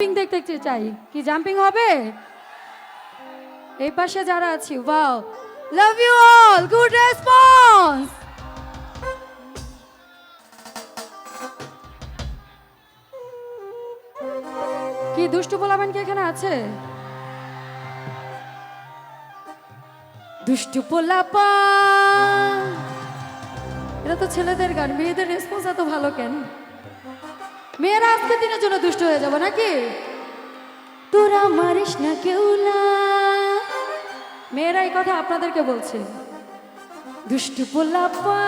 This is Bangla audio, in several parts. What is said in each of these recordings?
জাম্পিং দেখতে চাই। কি জাম্পিং হবে? এই পাশে যারা আছি wow love you all good response কি দুষ্টু পোলাবেন কি এখানে আছে? দুষ্টু পোলাপা এটা তো ছেলেদের গান, মেয়েদের রেসপন্স এত ভালো কেন? মেয়েরা আজকে দিনের জন্য দুষ্ট হয়ে যাব নাকি? তোরা মারিস না কেউ না মেয়েরা এই কথা আপনাদেরকে বলছে। দুষ্টু পোলাপা।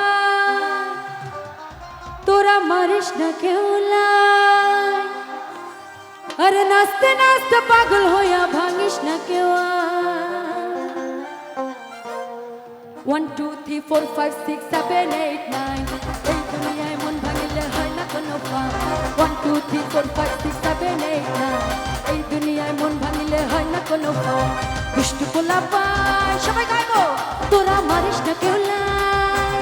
তোরা মারিস না কেউ আরে নাচতে নাচতে পাগল হইয়া ভাঙিস না কেউ one two three four five six seven eight nine three four five এই দুনিয়ায় মন ভাঙিলে হয় না কোনো দুষ্টু পোলা পায় সবাই গাইবো তোরা মারিস না কেউ লাই।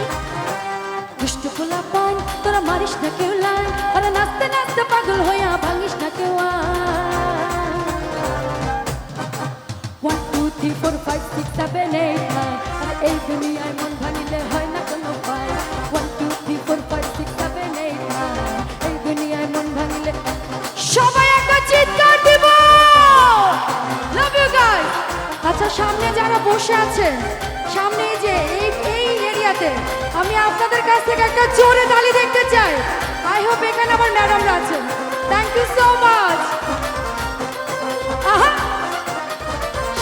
দুষ্টু পোলা পায় তোরা মারিস না কেউ লাই। আরে নাচতে নাচতে পাগল হইয়া ভাঙিস না কেউ one two three four five six seven eight nine এই দুনিয়ায় মন ভাঙিলে হয় না বসে আছেন। সামনে যে, এই এরিয়াতে আমি আপনাদের কাছ থেকে একটা জোরে তালি দেখতে চাই। আই হোপ এখানে আমার ম্যাডামরা আছেন। থ্যাংক ইউ সো মাচ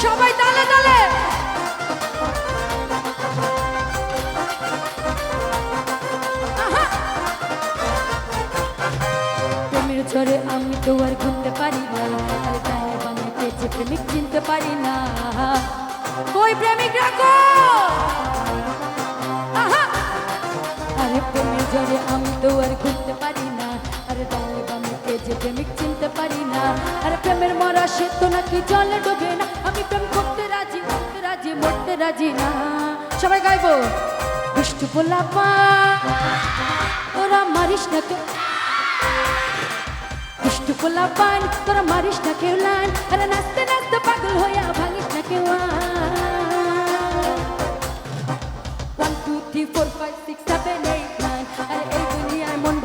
সবাই তালে তালে! আমি তো আর ঘুরতে পারি না। প্রেমিক চিনতে পারি না। কই প্রেমিক রাখো! আরে প্রেমের ঝড়ে আমি তো আর ঘুরতে পারি না। আরে বামে পেয়েছে প্রেমিক চিনতে পারি না। আরে প্রেমের মরা সে তো নাকি জলে না। আমি প্রেম করতে রাজি করতে রাজি, মরতে রাজি না। সবাই গাইবো? দুষ্টু পোলাপা ওরা মারিস না কেউ। দুষ্টু পোলাপান তোরা মারিস না কেউ লান আরে নাচতে three, four, five, six, seven, eight, nine. I eight, I'm on